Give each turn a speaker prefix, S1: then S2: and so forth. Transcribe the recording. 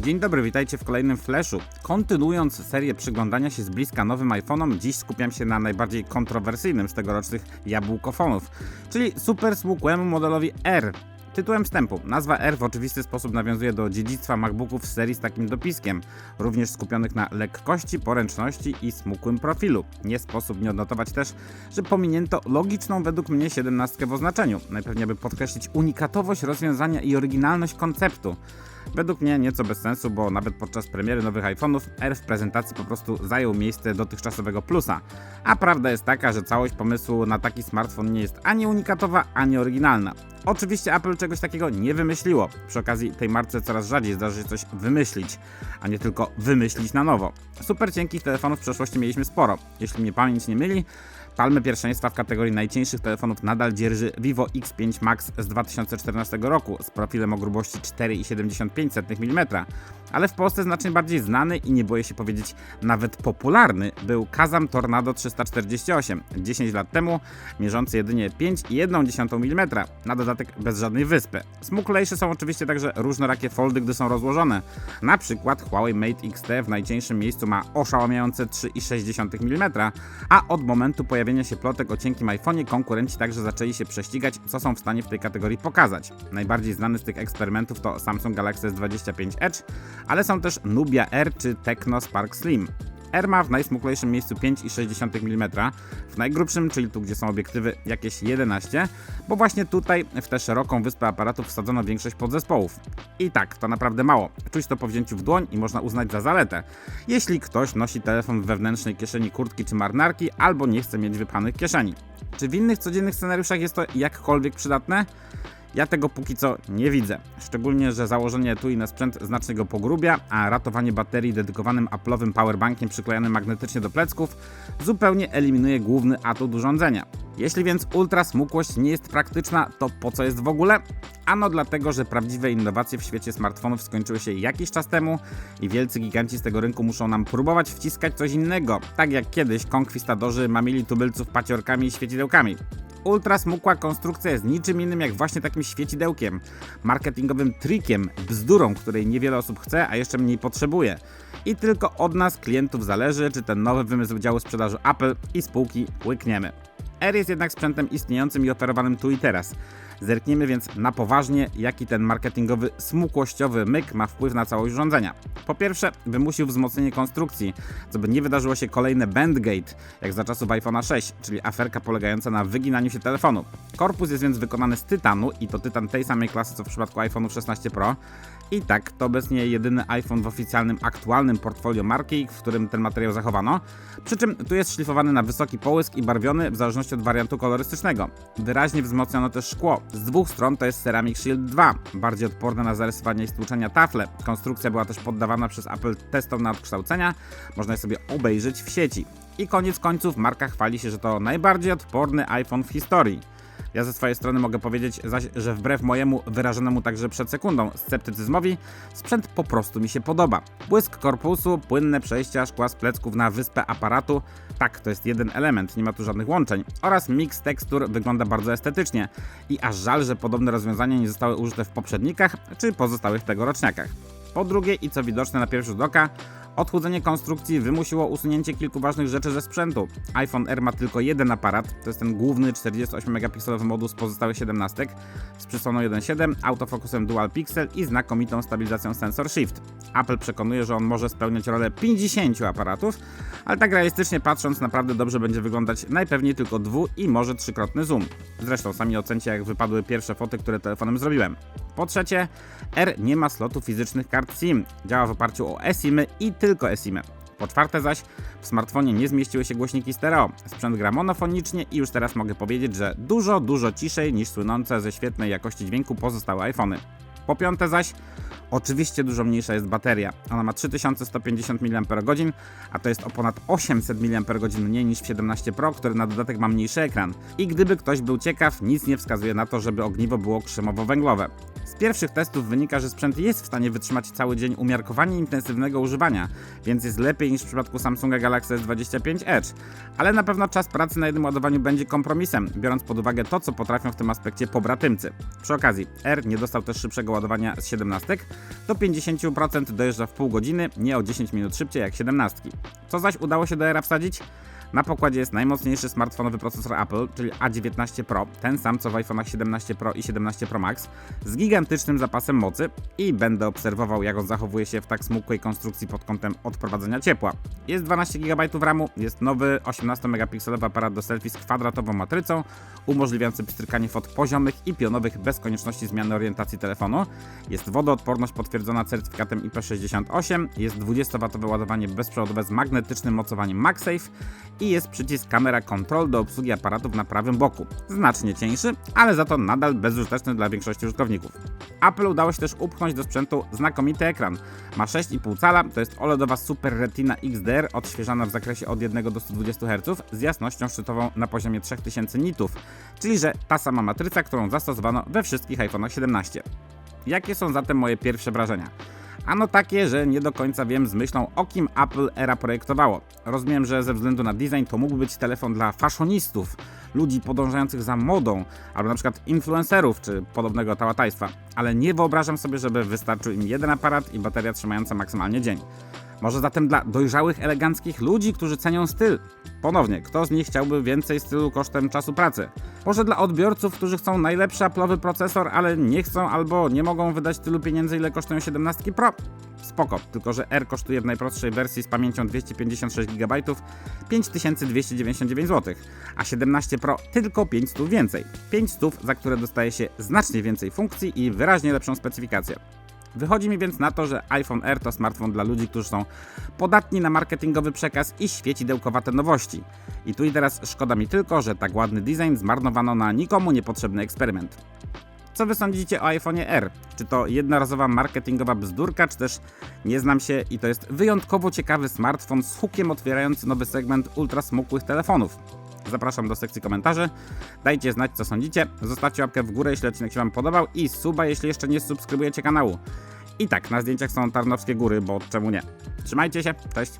S1: Dzień dobry, witajcie w kolejnym Flashu. Kontynuując serię przyglądania się z bliska nowym iPhone'om, dziś skupiam się na najbardziej kontrowersyjnym z tegorocznych jabłkofonów, czyli super smukłemu modelowi R. Tytułem wstępu. Nazwa R w oczywisty sposób nawiązuje do dziedzictwa MacBooków z serii z takim dopiskiem, również skupionych na lekkości, poręczności i smukłym profilu. Nie sposób nie odnotować też, że pominięto logiczną według mnie 17 w oznaczeniu, najpewniej by podkreślić unikatowość rozwiązania i oryginalność konceptu. Według mnie nieco bez sensu, bo nawet podczas premiery nowych iPhone'ów R w prezentacji po prostu zajął miejsce dotychczasowego plusa. A prawda jest taka, że całość pomysłu na taki smartfon nie jest ani unikatowa, ani oryginalna. Oczywiście Apple czegoś takiego nie wymyśliło. Przy okazji tej marce coraz rzadziej zdarzy się coś wymyślić, a nie tylko wymyślić na nowo. Super cienkich telefonów w przeszłości mieliśmy sporo. Jeśli mnie pamięć nie myli, Palmę pierwszeństwa w kategorii najcieńszych telefonów nadal dzierży Vivo X5 Max z 2014 roku z profilem o grubości 4,75 mm, ale w Polsce znacznie bardziej znany i nie boję się powiedzieć nawet popularny był Kazam Tornado 348, 10 lat temu mierzący jedynie 5,1 mm, na dodatek bez żadnej wyspy. Smuklejsze są oczywiście także różnorakie foldy, gdy są rozłożone. Na przykład Huawei Mate XT w najcieńszym miejscu ma oszałamiające 3,6 mm, a od momentu pojawienia się plotek o cienkim iPhone'ie konkurenci także zaczęli się prześcigać, co są w stanie w tej kategorii pokazać. Najbardziej znany z tych eksperymentów to Samsung Galaxy S25 Edge, ale są też Nubia R czy Tecno Spark Slim. R ma w najsmuklejszym miejscu 5,6 mm, w najgrubszym, czyli tu gdzie są obiektywy, jakieś 11, bo właśnie tutaj w tę szeroką wyspę aparatów wsadzono większość podzespołów. I tak, to naprawdę mało. Czuć to po wzięciu w dłoń i można uznać za zaletę. Jeśli ktoś nosi telefon w wewnętrznej kieszeni kurtki czy marynarki, albo nie chce mieć wypchanych kieszeni. Czy w innych codziennych scenariuszach jest to jakkolwiek przydatne? Ja tego póki co nie widzę. Szczególnie, że założenie etui na sprzęt znacznie go pogrubia, a ratowanie baterii dedykowanym Apple'owym powerbankiem przyklejonym magnetycznie do plecków zupełnie eliminuje główny atut urządzenia. Jeśli więc ultra smukłość nie jest praktyczna, to po co jest w ogóle? Ano dlatego, że prawdziwe innowacje w świecie smartfonów skończyły się jakiś czas temu i wielcy giganci z tego rynku muszą nam próbować wciskać coś innego, tak jak kiedyś konkwistadorzy mamili tubylców paciorkami i świecidełkami. Ultra smukła konstrukcja jest niczym innym jak właśnie takim świecidełkiem, marketingowym trikiem, bzdurą, której niewiele osób chce, a jeszcze mniej potrzebuje. I tylko od nas, klientów, zależy, czy ten nowy wymysł działu sprzedaży Apple i spółki łykniemy. R jest jednak sprzętem istniejącym i oferowanym tu i teraz. Zerkniemy więc na poważnie, jaki ten marketingowy, smukłościowy myk ma wpływ na całość urządzenia. Po pierwsze, wymusił wzmocnienie konstrukcji, co by nie wydarzyło się kolejne bandgate, jak za czasów iPhone'a 6, czyli aferka polegająca na wyginaniu się telefonu. Korpus jest więc wykonany z tytanu i to tytan tej samej klasy co w przypadku iPhone'u 16 Pro. I tak, to obecnie jedyny iPhone w oficjalnym, aktualnym portfolio marki, w którym ten materiał zachowano. Przy czym tu jest szlifowany na wysoki połysk i barwiony w zależności od wariantu kolorystycznego. Wyraźnie wzmocniono też szkło. Z dwóch stron to jest Ceramic Shield 2, bardziej odporne na zarysowanie i stłuczenia tafle. Konstrukcja była też poddawana przez Apple testom na odkształcenia, można je sobie obejrzeć w sieci. I koniec końców marka chwali się, że to najbardziej odporny iPhone w historii. Ja ze swojej strony mogę powiedzieć zaś, że wbrew mojemu wyrażonemu także przed sekundą sceptycyzmowi, sprzęt po prostu mi się podoba. Błysk korpusu, płynne przejścia szkła z plecków na wyspę aparatu, tak, to jest jeden element, nie ma tu żadnych łączeń, oraz miks tekstur wygląda bardzo estetycznie i aż żal, że podobne rozwiązania nie zostały użyte w poprzednikach czy pozostałych tegoroczniakach. Po drugie i co widoczne na pierwszy rzut oka, Odchudzenie konstrukcji wymusiło usunięcie kilku ważnych rzeczy ze sprzętu. iPhone R ma tylko jeden aparat, to jest ten główny 48-megapikselowy modus z pozostałych 17 z przysłoną 1.7, autofokusem Dual Pixel i znakomitą stabilizacją Sensor Shift. Apple przekonuje, że on może spełniać rolę 50 aparatów, ale tak realistycznie patrząc naprawdę dobrze będzie wyglądać najpewniej tylko dwu i może trzykrotny zoom. Zresztą sami ocencie jak wypadły pierwsze foty, które telefonem zrobiłem. Po trzecie, R nie ma slotu fizycznych kart SIM. Działa w oparciu o eSIMy i tylko eSIMy. Po czwarte zaś, w smartfonie nie zmieściły się głośniki stereo. Sprzęt gra monofonicznie i już teraz mogę powiedzieć, że dużo, dużo ciszej niż słynące ze świetnej jakości dźwięku pozostałe iPhony. Po piąte zaś, oczywiście dużo mniejsza jest bateria. Ona ma 3150 mAh, a to jest o ponad 800 mAh mniej niż w 17 Pro, który na dodatek ma mniejszy ekran. I gdyby ktoś był ciekaw, nic nie wskazuje na to, żeby ogniwo było krzemowo-węglowe. Z pierwszych testów wynika, że sprzęt jest w stanie wytrzymać cały dzień umiarkowanie intensywnego używania, więc jest lepiej niż w przypadku Samsunga Galaxy S25 Edge. Ale na pewno czas pracy na jednym ładowaniu będzie kompromisem, biorąc pod uwagę to, co potrafią w tym aspekcie pobratymcy. Przy okazji, R nie dostał też szybszego ładowania z 17, do 50% dojeżdża w pół godziny, nie o 10 minut szybciej jak 17. Co zaś udało się do R wsadzić? Na pokładzie jest najmocniejszy smartfonowy procesor Apple, czyli A19 Pro, ten sam co w iPhone'ach 17 Pro i 17 Pro Max, z gigantycznym zapasem mocy i będę obserwował jak on zachowuje się w tak smukłej konstrukcji pod kątem odprowadzenia ciepła. Jest 12 GB RAMu, jest nowy 18-megapikselowy aparat do selfie z kwadratową matrycą, umożliwiający pstrykanie fot poziomych i pionowych bez konieczności zmiany orientacji telefonu. Jest wodoodporność potwierdzona certyfikatem IP68, jest 20W ładowanie bezprzewodowe z magnetycznym mocowaniem MagSafe i jest przycisk kamera control do obsługi aparatów na prawym boku. Znacznie cieńszy, ale za to nadal bezużyteczny dla większości użytkowników. Apple udało się też upchnąć do sprzętu znakomity ekran. Ma 6,5 cala, to jest OLEDowa Super Retina XDR odświeżana w zakresie od 1 do 120 Hz z jasnością szczytową na poziomie 3000 nitów, czyli że ta sama matryca, którą zastosowano we wszystkich iPhone'ach 17. Jakie są zatem moje pierwsze wrażenia? Ano takie, że nie do końca wiem z myślą o kim Apple Era projektowało. Rozumiem, że ze względu na design to mógł być telefon dla fashionistów, ludzi podążających za modą, albo na przykład influencerów czy podobnego tałataństwa, ale nie wyobrażam sobie, żeby wystarczył im jeden aparat i bateria trzymająca maksymalnie dzień. Może zatem dla dojrzałych, eleganckich ludzi, którzy cenią styl. Ponownie, kto z nich chciałby więcej stylu kosztem czasu pracy? Może dla odbiorców, którzy chcą najlepszy Apple'owy procesor, ale nie chcą albo nie mogą wydać tylu pieniędzy, ile kosztują 17 Pro? Spoko, tylko że R kosztuje w najprostszej wersji z pamięcią 256 GB 5299 zł, a 17 Pro tylko 500 więcej. 500, za które dostaje się znacznie więcej funkcji i wyraźnie lepszą specyfikację. Wychodzi mi więc na to, że iPhone R to smartfon dla ludzi, którzy są podatni na marketingowy przekaz i świecidełkowate nowości. I tu i teraz szkoda mi tylko, że tak ładny design zmarnowano na nikomu niepotrzebny eksperyment. Co wy sądzicie o iPhone R? Czy to jednorazowa marketingowa bzdurka, czy też nie znam się i to jest wyjątkowo ciekawy smartfon z hukiem otwierający nowy segment ultrasmukłych telefonów? Zapraszam do sekcji komentarzy. Dajcie znać, co sądzicie. Zostawcie łapkę w górę, jeśli odcinek się Wam podobał i suba, jeśli jeszcze nie subskrybujecie kanału. I tak, na zdjęciach są Tarnowskie Góry, bo czemu nie? Trzymajcie się, cześć!